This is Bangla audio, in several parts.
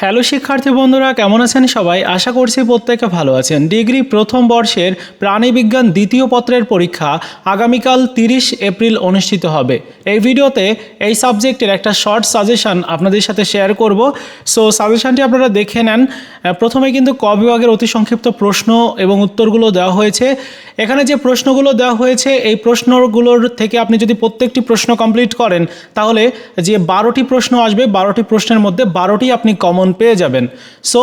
হ্যালো শিক্ষার্থী বন্ধুরা, কেমন আছেন সবাই? আশা করছি প্রত্যেকে ভালো আছেন। ডিগ্রি প্রথম বর্ষের প্রাণীবিজ্ঞান দ্বিতীয় পত্রের পরীক্ষা আগামীকাল তিরিশ এপ্রিল অনুষ্ঠিত হবে। এই ভিডিওতে এই সাবজেক্টের একটা শর্ট সাজেশন আপনাদের সাথে শেয়ার করব। সো সাজেশনটি আপনারা দেখে নেন। প্রথমে কিন্তু ক বিভাগের অতি সংক্ষিপ্ত প্রশ্ন এবং উত্তরগুলো দেওয়া হয়েছে। এখানে যে প্রশ্নগুলো দেওয়া হয়েছে, এই প্রশ্নগুলোর থেকে আপনি যদি প্রত্যেকটি প্রশ্ন কমপ্লিট করেন, তাহলে যে বারোটি প্রশ্ন আসবে, বারোটি প্রশ্নের মধ্যে বারোটি আপনি কমন পেয়ে যাবেন। সো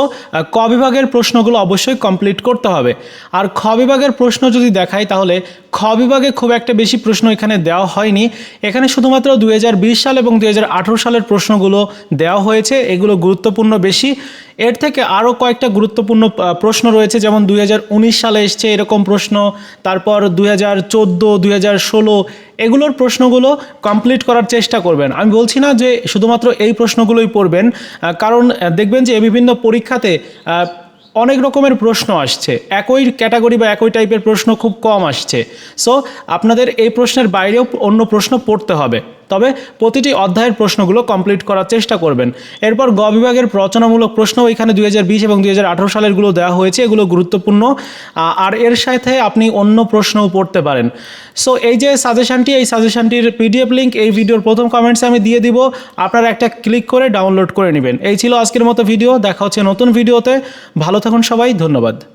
ক বিভাগের প্রশ্নগুলো অবশ্যই কমপ্লিট করতে হবে। আর খ বিভাগের প্রশ্ন যদি দেখাই, তাহলে খ বিভাগে খুব একটা বেশি প্রশ্ন এখানে দেওয়া হয়নি। এখানে শুধুমাত্র দুই হাজার বিশ সাল এবং দুই হাজার আঠেরো সালের প্রশ্নগুলো দেওয়া হয়েছে, এগুলো গুরুত্বপূর্ণ বেশি। এর থেকে আরও কয়েকটা গুরুত্বপূর্ণ প্রশ্ন রয়েছে, যেমন দুই হাজার উনিশ সালে এসছে এরকম প্রশ্ন তারপর দুই হাজার চোদ্দ, দুই হাজার ষোলো, এগুলোর প্রশ্নগুলো কমপ্লিট করার চেষ্টা করবেন। আমি বলছি না যে শুধুমাত্র এই প্রশ্নগুলোই পড়বেন কারণ দেখবেন যে বিভিন্ন পরীক্ষাতে অনেক রকমের প্রশ্ন আসছে। একই ক্যাটাগরি বা একই টাইপের প্রশ্ন খুব কম আসছে। সো আপনাদের এই প্রশ্নের বাইরেও অন্য প্রশ্ন পড়তে হবে। তবে প্রতিটি অধ্যায়ের প্রশ্নগুলো কমপ্লিট করার চেষ্টা করবেন। এরপর গ বিভাগের রচনামূলক প্রশ্ন এখানে দুই হাজার বিশ এবং দুই হাজার আঠারো সালেরগুলো দেওয়া হয়েছে, এগুলো গুরুত্বপূর্ণ। আর এর সাথে আপনি অন্য প্রশ্নও পড়তে পারেন। সো এই যে সাজেশনটি এই সাজেশনটির পিডিএফ লিঙ্ক এই ভিডিওর প্রথম কমেন্টসে আমি দিয়ে দিব। আপনারা একটা ক্লিক করে ডাউনলোড করে নেবেন। এই ছিল আজকের মতো ভিডিও দেখা হচ্ছে নতুন ভিডিওতে ভালো থাকুন সবাই। ধন্যবাদ।